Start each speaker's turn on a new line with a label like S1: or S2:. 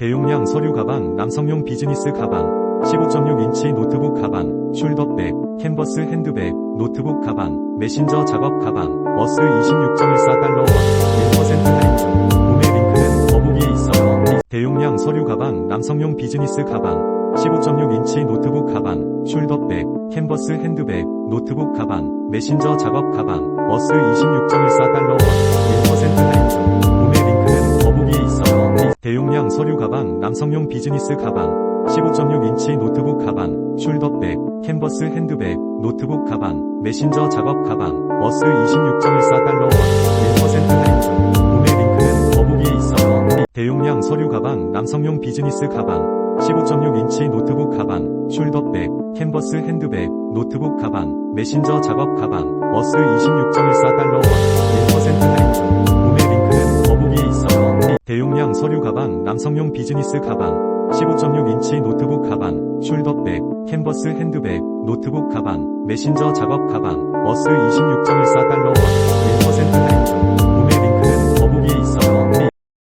S1: 대용량 서류 가방, 남성용 비즈니스 가방, 15.6인치 노트북 가방, 숄더백, 캔버스 핸드백, 노트북 가방, 메신저 작업 가방, 어스 26.14달러 원, 1% 할인 중. 구매 링크는 더보기에 있어요. 대용량 서류 가방, 남성용 비즈니스 가방, 15.6인치 노트북 가방, 숄더백, 캔버스 핸드백, 노트북 가방, 메신저 작업 가방, 어스 26.14달러 원, 가방, 남성용 비즈니스 가방, 15.6인치 노트북 가방, 숄더백, 캔버스 핸드백, 노트북 가방, 메신저 작업 가방, 어스 26.14달러 원, 1% 할인 중. 구매 링크는 더보기에 있어요. 대용량 서류 가방, 남성용 비즈니스 가방, 15.6인치 노트북 가방, 숄더백, 캔버스 핸드백, 노트북 가방, 메신저 작업 가방, 어스 26.14 대용량 서류 가방, 남성용 비즈니스 가방, 15.6인치 노트북 가방, 숄더백, 캔버스 핸드백, 노트북 가방, 메신저 작업 가방, 어스 26.14달러 원,